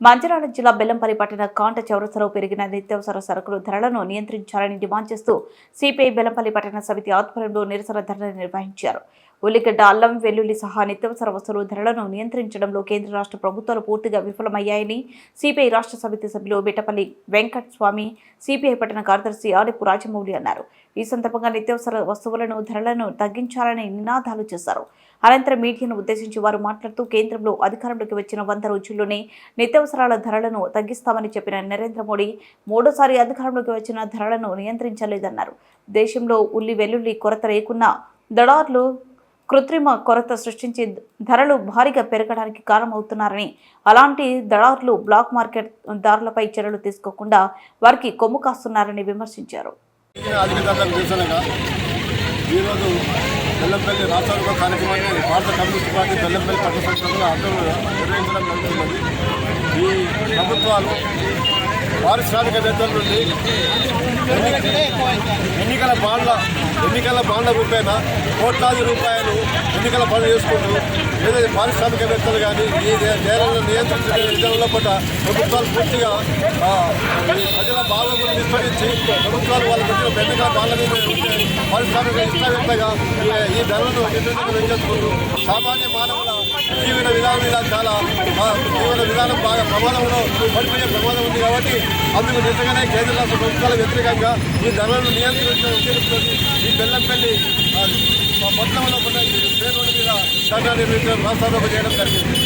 మంచిర్యాల జిల్లా బెల్లంపల్లి పట్టణ కాంట చౌరసలో పెరిగిన నిత్యావసర సరుకులు ధరలను నియంత్రించాలని డిమాండ్ చేస్తూ సిపిఐ బెల్లంపల్లి పట్టణ సమితి ఆధ్వర్యంలో నిరసన ధరణ నిర్వహించారు. ఉల్లిగడ్డ అల్లం వెల్లుల్లి సహా నిత్యావసర వస్తువుల ధరలను నియంత్రించడంలో కేంద్ర రాష్ట్ర ప్రభుత్వాలు పూర్తిగా విఫలమయ్యాయని సిపిఐ రాష్ట్ర సమితి సభ్యులు బిట్టపల్లి వెంకట్ స్వామి సిపిఐ పట్టణ కార్యదర్శి ఆడిపు రాజమౌళి అన్నారు. ఈ సందర్భంగా నిత్యావసర వస్తువులను ధరలను తగ్గించాలని నినాదాలు చేశారు. అనంతరం మీడియాను ఉద్దేశించి వారు మాట్లాడుతూ కేంద్రంలో అధికారంలోకి వచ్చిన వంద రోజుల్లోనే నిత్యావసరాల ధరలను తగ్గిస్తామని చెప్పిన నరేంద్ర మోడీ మూడోసారి అధికారంలోకి వచ్చిన ధరలను నియంత్రించలేదన్నారు. దేశంలో ఉల్లి వెల్లుల్లి కొరత లేకున్నా దళార్లు కృత్రిమ కొరత సృష్టించి ధరలు భారీగా పెరగడానికి కారణమవుతున్నారని అలాంటి దళార్లు బ్లాక్ మార్కెట్ దారులపై చర్యలు తీసుకోకుండా వారికి కొమ్ము కాస్తున్నారని విమర్శించారు. ఈరోజు బెల్లంపల్లి రాష్ట్రాల కార్యక్రమాన్ని భారత కమ్యూనిస్ట్ పార్టీ బెల్లంపల్లి పట్టణ సంస్థల ఆధ్వర్యంలో నిర్వహించడం జరుగుతున్నది. ఈ ప్రభుత్వాలు పారిశ్రామికవేత్తల నుండి ఎన్నికల బాండ్ల ఎన్నికల బాండ్ల రూపేణ కోట్లాది రూపాయలు ఎన్నికల పనులు చేసుకుంటూ ఏదైతే పారిశ్రామికవేత్తలు కానీ ఈ నే- నేలను నియంత్రించే విధానంలో పట్ల ప్రభుత్వాలు పూర్తిగా బాధలను విస్మరించి ప్రభుత్వాలు వాళ్ళ దగ్గర పెద్దగా బాండ్ల మీద ఉంటే పారిశ్రామిక ఇష్టవేత్తగా ఈ- ధరలను విపరీతంగా పెంచేసుకుంటూ సామాన్య మానవుల జీవన విధానం ఇలా చాలా జీవన విధానం బాగా ప్రమాదంలో పడిపోయే ప్రమాదం ఉంది కాబట్టి అందుకు నిజంగానే కేంద్ర రాష్ట్ర ప్రభుత్వాల వ్యతిరేకంగా ఈ ధరలను నియంత్రించిన ఉద్దేశంతో ఈ బెల్లంపల్లి పట్టణంలో ఉన్న పేరు మీద ధర్నా నిర్వహించడం రాష్ట్రారోపణ చేయడం జరిగింది.